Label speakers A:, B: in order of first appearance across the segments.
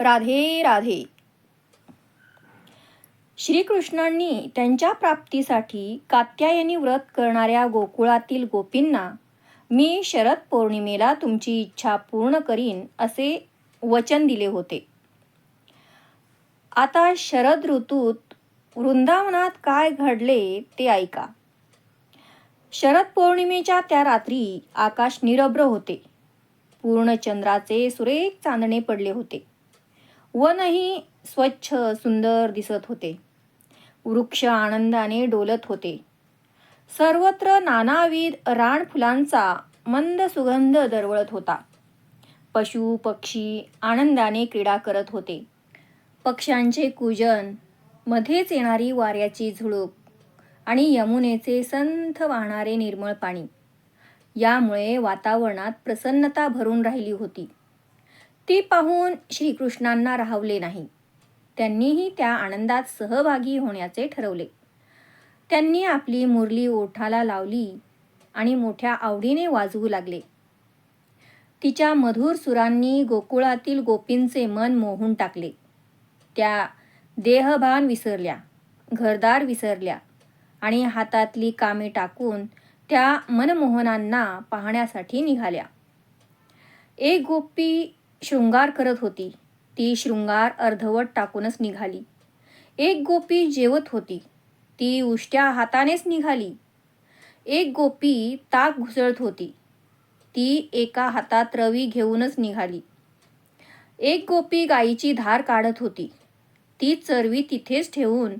A: राधे राधे. श्रीकृष्णांनी त्यांच्या प्राप्तीसाठी कात्यायनी व्रत करणाऱ्या गोकुळातील गोपींना मी शरद पौर्णिमेला तुमची इच्छा पूर्ण करीन असे वचन दिले होते. आता शरद ऋतूत वृंदावनात काय घडले ते ऐका. शरद पौर्णिमेच्या त्या रात्री आकाश निरभ्र होते. पूर्ण चंद्राचे सुरेख चांदणे पडले होते. वनही स्वच्छ सुंदर दिसत होते. वृक्ष आनंदाने डोलत होते. सर्वत्र नानाविध रानफुलांचा मंद सुगंध दरवळत होता. पशु पक्षी आनंदाने क्रीडा करत होते. पक्ष्यांचे कुजन मध्येच येणारी वाऱ्याची झुळूक आणि यमुनेचे संथ वाहणारे निर्मळ पाणी. यामुळे वातावरणात प्रसन्नता भरून राहिली होती. ती पाहून श्रीकृष्णांना राहवले नाही. त्यांनीही त्या आनंदात सहभागी होण्याचे ठरवले. त्यांनी आपली मुरली ओठाला लावली आणि मोठ्या आवडीने वाजवू लागले. तिच्या मधुर सुरांनी गोकुळातील गोपींचे मन मोहून टाकले. त्या देहभान विसरल्या घरदार विसरल्या आणि हातातली कामे टाकून त्या मनमोहनांना पाहण्यासाठी निघाल्या. एक गोपी शृंगार करत होती. ती शृंगार अर्धवट टाकूनच निघाली. एक गोपी जेवत होती. ती उष्ट्या हातानेच निघाली. एक गोपी ताक घुसळत होती. ती एका हातात रवी घेऊनच निघाली. एक गोपी गाईची धार काढत होती. ती चरवी तिथेच ठेवून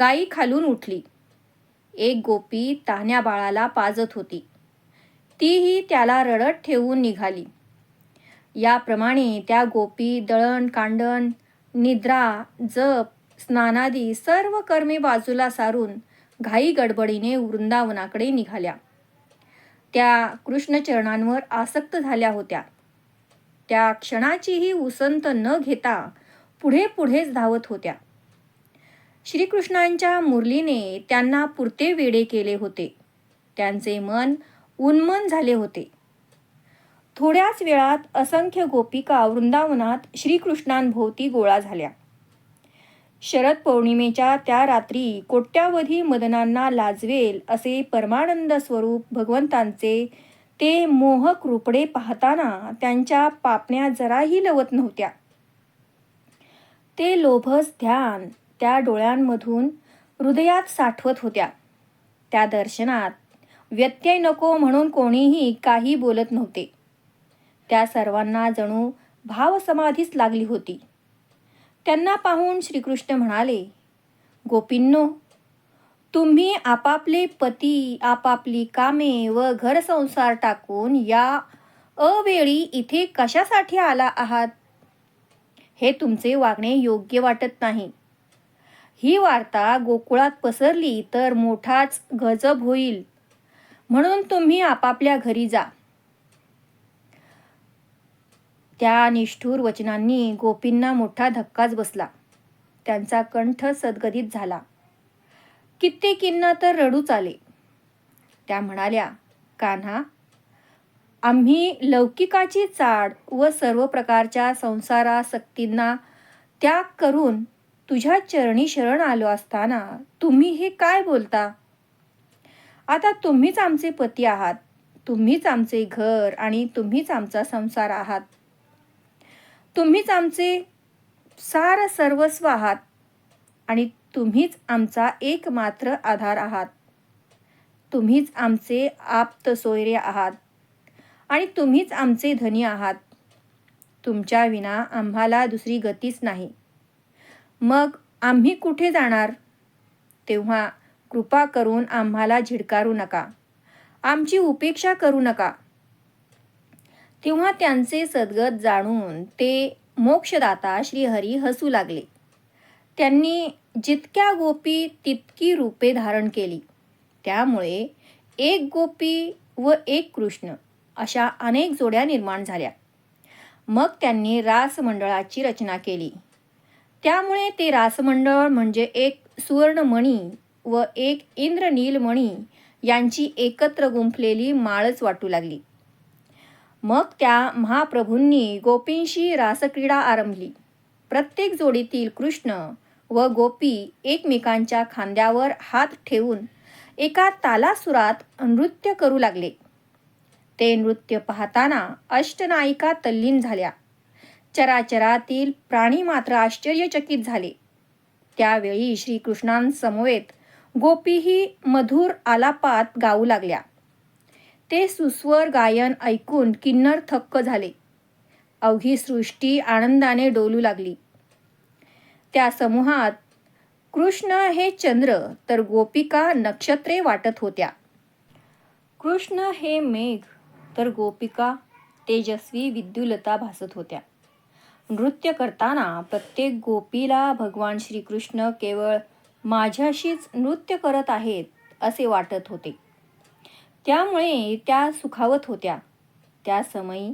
A: गायी खालून उठली. एक गोपी तान्या बाळाला पाजत होती. तीही त्याला रडत ठेवून निघाली. याप्रमाणे त्या गोपी दळण कांडण निद्रा जप स्नानादी सर्व कर्मे बाजूला सारून घाई गडबडीने वृंदावनाकडे निघाल्या. त्या कृष्णचरणांवर आसक्त झाल्या होत्या. त्या क्षणाचीही उसंत न घेता पुढे पुढेच धावत होत्या. श्रीकृष्णांच्या मुरलीने त्यांना पुरते वेडे केले होते. त्यांचे मन उन्मन झाले होते. थोड्याच वेळात असंख्य गोपिका वृंदावनात श्रीकृष्णांभोवती गोळा झाल्या. शरद पौर्णिमेच्या त्या रात्री कोट्यावधी मदनांना लाजवेल असे परमानंद स्वरूप भगवंतांचे ते मोहक रूपडे पाहताना त्यांच्या पापण्या जराही लवत नव्हत्या. ते लोभस ध्यान त्या डोळ्यांमधून हृदयात साठवत होत्या. त्या दर्शनात व्यत्यय नको म्हणून कोणीही काही बोलत नव्हते. त्या सर्वांना जणू भावसमाधीच लागली होती. त्यांना पाहून श्रीकृष्ण म्हणाले गोपींनो तुम्ही आपापले पती आपापली कामे व घरसंसार टाकून या अवेळी इथे कशासाठी आला आहात? हे तुमचे वागणे योग्य वाटत नाही. ही वार्ता गोकुळात पसरली तर मोठाच गजब होईल. म्हणून तुम्ही आपापल्या घरी जा. त्या निष्ठूर वचनांनी गोपींना मोठा धक्काच बसला. त्यांचा कंठ सदगदित झाला. कित्येकींना तर रडूच आले. त्या म्हणाल्या कान्हा आम्ही लौकिकाची चाड व सर्व प्रकारच्या संसारासक्तींना त्याग करून तुझ्या चरणी शरण आलो असताना तुम्ही हे काय बोलता? आता तुम्हीच आमचे पती आहात तुम्हीच आमचे घर आणि तुम्हीच आमचा संसार आहात. तुम्हीच आमचे सार सर्वस्व आहात आणि तुम्हीच आमचा एकमात्र आधार आहात. तुम्हीच आमचे आप्त सोयरे आहात आणि तुम्हीच आमचे धनी आहात. तुमच्या विना आम्हाला दुसरी गतीच नाही. मग आम्ही कुठे जाणार? तेव्हा कृपा करून आम्हाला झिडकारू नका. आमची उपेक्षा करू नका. तेव्हा त्यांचे सद्गत जाणून ते मोक्षदाता श्रीहरी हसू लागले. त्यांनी जितक्या गोपी तितकी रूपे धारण केली. त्यामुळे एक गोपी व एक कृष्ण अशा अनेक जोड्या निर्माण झाल्या. मग त्यांनी रासमंडळाची रचना केली. त्यामुळे ते रासमंडळ म्हणजे एक सुवर्णमणी व एक इंद्रनीलमणी यांची एकत्र गुंफलेली माळच वाटू लागली. मग त्या महाप्रभूंनी गोपींशी रासक्रीडा आरंभली. प्रत्येक जोडीतील कृष्ण व गोपी एकमेकांच्या खांद्यावर हात ठेवून एका तालासुरात नृत्य करू लागले. ते नृत्य पाहताना अष्टनायिका तल्लीन झाल्या. चराचरातील प्राणी मात्र आश्चर्यचकित झाले. त्यावेळी श्रीकृष्णांसमवेत गोपीही मधुर आलापात गाऊ लागल्या. ते सुस्वर गायन ऐकून किन्नर थक्क झाले. अवघी सृष्टी आनंदाने डोलू लागली. त्या समूहात कृष्ण हे चंद्र तर गोपिका नक्षत्रे वाटत होत्या. कृष्ण हे मेघ तर गोपिका तेजस्वी विद्युलता भासत होत्या. नृत्य करताना प्रत्येक गोपीला भगवान श्रीकृष्ण केवळ माझ्याशीच नृत्य करत आहेत असे वाटत होते. त्यामुळे त्या सुखावत होत्या. त्या समयी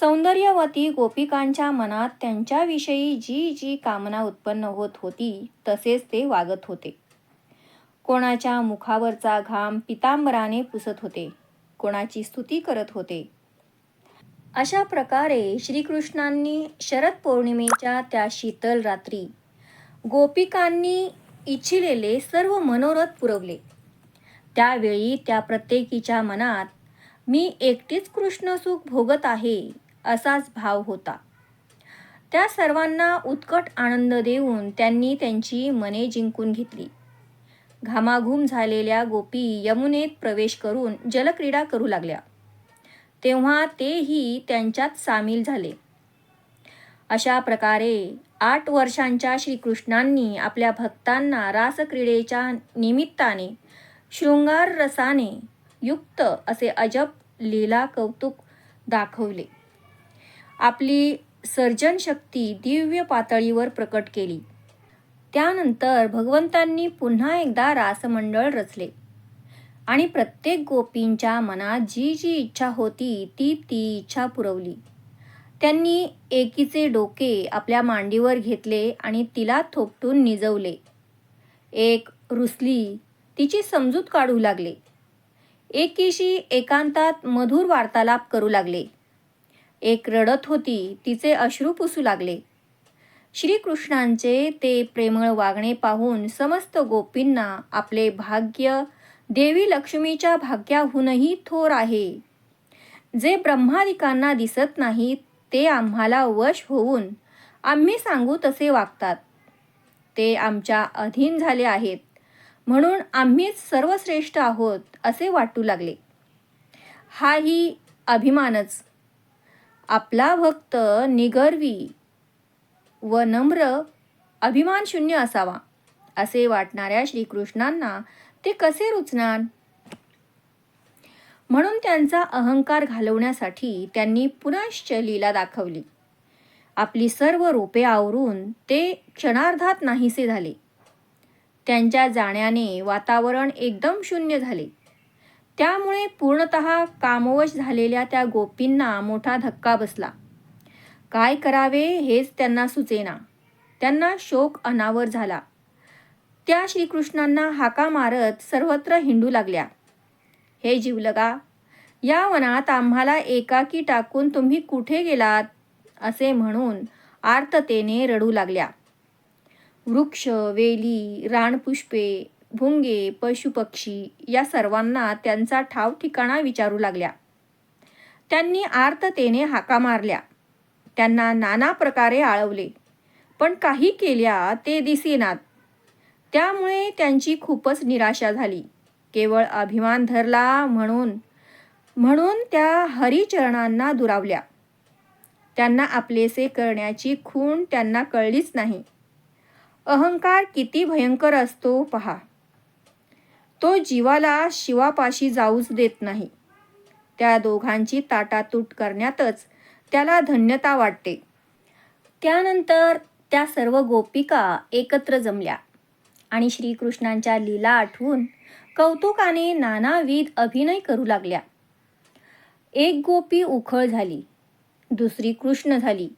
A: सौंदर्यवती गोपिकांच्या मनात त्यांच्याविषयी जी जी कामना उत्पन्न होत होती तसेच ते वागत होते. कोणाच्या मुखावरचा घाम पितांबराने पुसत होते. कोणाची स्तुती करत होते. अशा प्रकारे श्रीकृष्णांनी शरद पौर्णिमेच्या त्या शीतल रात्री गोपिकांनी इच्छिलेले सर्व मनोरथ पुरवले. त्यावेळी त्या प्रत्येकीच्या मनात मी एकटीच कृष्णसुख भोगत आहे असाच भाव होता. त्या सर्वांना उत्कट आनंद देऊन त्यांनी त्यांची मने जिंकून घेतली. घामाघूम झालेल्या गोपी यमुनेत प्रवेश करून जलक्रीडा करू लागल्या. तेव्हा तेही त्यांच्यात सामील झाले. अशा प्रकारे आठ वर्षांच्या श्रीकृष्णांनी आपल्या भक्तांना रासक्रीडेच्या निमित्ताने शृंगार रसाने युक्त असे अजब लीला कौतुक दाखवले. आपली सर्जनशक्ती दिव्य पातळीवर प्रकट केली. त्यानंतर भगवंतांनी पुन्हा एकदा रासमंडळ रचले. आणि प्रत्येक गोपींच्या मनात जी जी इच्छा होती ती ती इच्छा पुरवली. त्यांनी एकीचे डोके आपल्या मांडीवर घेतले आणि तिला थोपटून निजवले. एक रुसली तिची समजूत काढू लागले. एकीशी एकांतात मधुर वार्तालाप करू लागले. एक रडत होती तिचे अश्रू पुसू लागले. श्रीकृष्णांचे ते प्रेमळ वागणे पाहून समस्त गोपींना आपले भाग्य देवी लक्ष्मीच्या भाग्याहूनही थोर आहे. जे ब्रह्मादिकांना दिसत नाहीत ते आम्हाला वश होऊन आम्ही सांगू तसे वागतात. ते आमच्या अधीन झाले आहेत. म्हणून आम्हीच सर्वश्रेष्ठ आहोत असे वाटू लागले. हाही अभिमानच. आपला भक्त निगर्वी व नम्र अभिमानशून्य असावा असे वाटणाऱ्या श्रीकृष्णांना ते कसे रुचणार? म्हणून त्यांचा अहंकार घालवण्यासाठी त्यांनी पुनश्च लीला दाखवली. आपली सर्व रूपे आवरून ते क्षणार्धात नाहीसे झाले. त्यांच्या जाण्याने वातावरण एकदम शून्य झाले. त्यामुळे पूर्णत कामवश झालेल्या त्या गोपींना मोठा धक्का बसला. काय करावे हेच त्यांना सुचेना. त्यांना शोक अनावर झाला. त्या श्रीकृष्णांना हाका मारत सर्वत्र हिंडू लागल्या. हे जीवलगा या वनात आम्हाला एकाकी टाकून तुम्ही कुठे गेलात? असे म्हणून आर्ततेने रडू लागल्या. वृक्ष वेली रानपुष्पे भुंगे पशुपक्षी या सर्वांना त्यांचा ठाव ठिकाणा विचारू लागल्या. त्यांनी आर्ततेने हाका मारल्या. त्यांना नाना प्रकारे आळवले. पण काही केल्या ते दिसेनात. त्यामुळे त्यांची खूपच निराशा झाली. केवळ अभिमान धरला म्हणून म्हणून त्या हरिचरणांना दुरावल्या. त्यांना आपलेसे करण्याची खूण त्यांना कळलीच नाही. अहंकार किती भयंकर असतो पहा. तो जीवाला शिवापाशी जाऊच देत नाही. त्या दोघांची ताटातूट करण्यातच त्याला धन्यता वाटते. त्यानंतर त्या सर्व गोपिका एकत्र जमल्या आणि श्रीकृष्णांच्या लीला आठवून कौतुकाने नानाविध अभिनय करू लागल्या. एक गोपी उखळ झाली दुसरी कृष्ण झाली.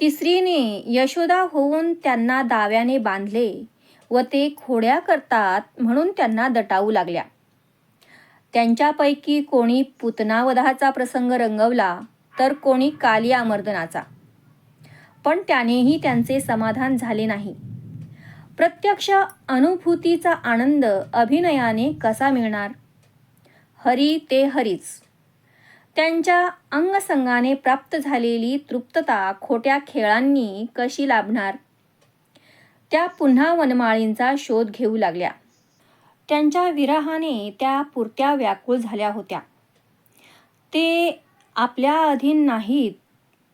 A: तिसरीने यशोदा होऊन त्यांना दाव्याने बांधले व ते खोड्या करतात म्हणून त्यांना दटावू लागल्या. त्यांच्यापैकी कोणी पुतनावधाचा प्रसंग रंगवला तर कोणी कालिया मर्दनाचा पण त्यानेही त्यांचे समाधान झाले नाही. प्रत्यक्ष अनुभूतीचा आनंद अभिनयाने कसा मिळणार? हरी ते हरीच. त्यांच्या अंगसंगाने प्राप्त झालेली तृप्तता खोट्या खेळांनी कशी लाभणार? त्या पुन्हा वनमाळींचा शोध घेऊ लागल्या. त्यांच्या विरहाने त्या पुरत्या व्याकुळ झाल्या होत्या. ते आपल्या अधीन नाहीत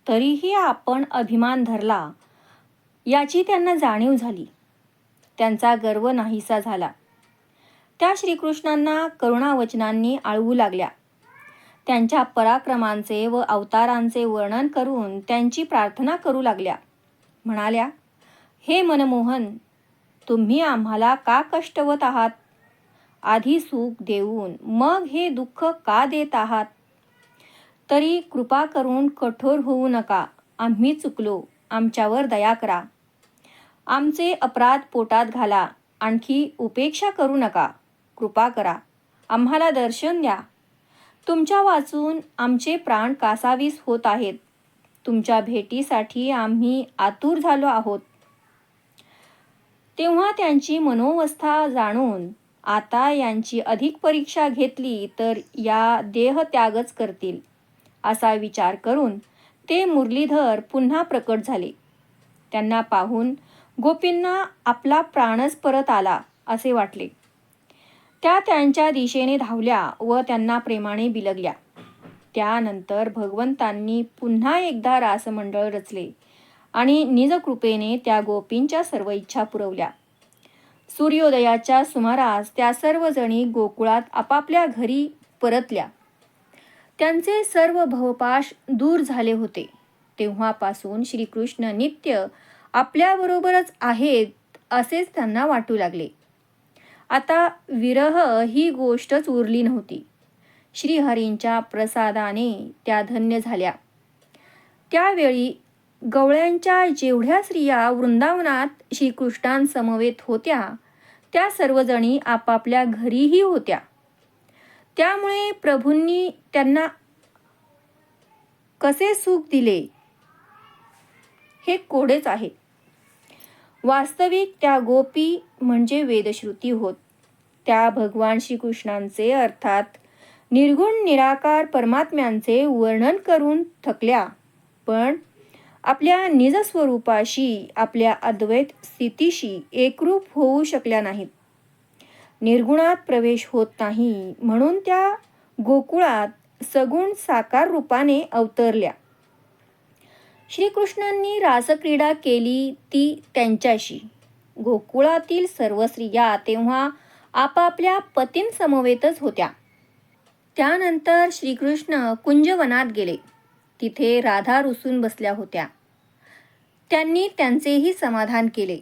A: तरीही आपण अभिमान धरला याची त्यांना जाणीव झाली. त्यांचा गर्व नाहीसा झाला. त्या श्रीकृष्णांना करुणावचनांनी आळवू लागल्या. त्यांच्या पराक्रमांचे व अवतारांचे वर्णन करून त्यांची प्रार्थना करू लागल्या. म्हणाल्या हे मनमोहन तुम्ही आम्हाला का कष्टवत आहात? आधी सुख देऊन मग हे दुःख का देत आहात? तरी कृपा करून कठोर होऊ नका. आम्ही चुकलो. आमच्यावर दया करा. आमचे अपराध पोटात घाला. आणखी उपेक्षा करू नका. कृपा करा. आम्हाला दर्शन द्या. तुमच्या वाचून आमचे प्राण कासावीस होत आहेत. तुमच्या भेटीसाठी आम्ही आतुर झालो आहोत. तेव्हा त्यांची मनोवस्था जाणून आता यांची अधिक परीक्षा घेतली तर या देहत्यागच करतील असा विचार करून ते मुरलीधर पुन्हा प्रकट झाले. त्यांना पाहून गोपींना आपला प्राणच परत आला असे वाटले. त्या त्यांच्या दिशेने धावल्या व त्यांना प्रेमाने बिलगल्या. त्यानंतर भगवंतांनी पुन्हा एकदा रासमंडळ रचले आणि निजकृपेने त्या गोपींच्या सर्व इच्छा पुरवल्या. सूर्योदयाच्या सुमारास त्या सर्वजणी गोकुळात आपापल्या घरी परतल्या. त्यांचे सर्व भवपाश दूर झाले होते. तेव्हापासून श्रीकृष्ण नित्य आपल्याबरोबरच आहेत असेच त्यांना वाटू लागले. आता विरह ही गोष्टच उरली नव्हती. श्रीहरींच्या प्रसादाने त्या धन्य झाल्या. त्यावेळी गवळ्यांच्या जेवढ्या स्त्रिया वृंदावनात श्रीकृष्णांसमवेत होत्या त्या सर्वजणी आपापल्या घरीही होत्या. त्यामुळे प्रभूंनी त्यांना कसे सुख दिले? हे कोडेच आहे वास्तविक त्या गोपी म्हणजे वेदश्रुती होत. त्या भगवान श्रीकृष्णांचे अर्थात निर्गुण निराकार परमात्म्यांचे वर्णन करून थकल्या. पण आपल्या निजस्वरूपाशी आपल्या अद्वैत स्थितीशी एकरूप होऊ शकल्या नाहीत. निर्गुणात प्रवेश होत नाही म्हणून त्या गोकुळात सगुण साकार रूपाने अवतरल्या. श्रीकृष्णांनी रासक्रीडा केली ती त्यांच्याशी. गोकुळातील सर्व स्त्रिया तेव्हा आपापल्या पतींसमवेतच होत्या. त्यानंतर श्रीकृष्ण कुंजवनात गेले. तिथे राधा रुसून बसल्या होत्या. त्यांनी त्यांचेही समाधान केले.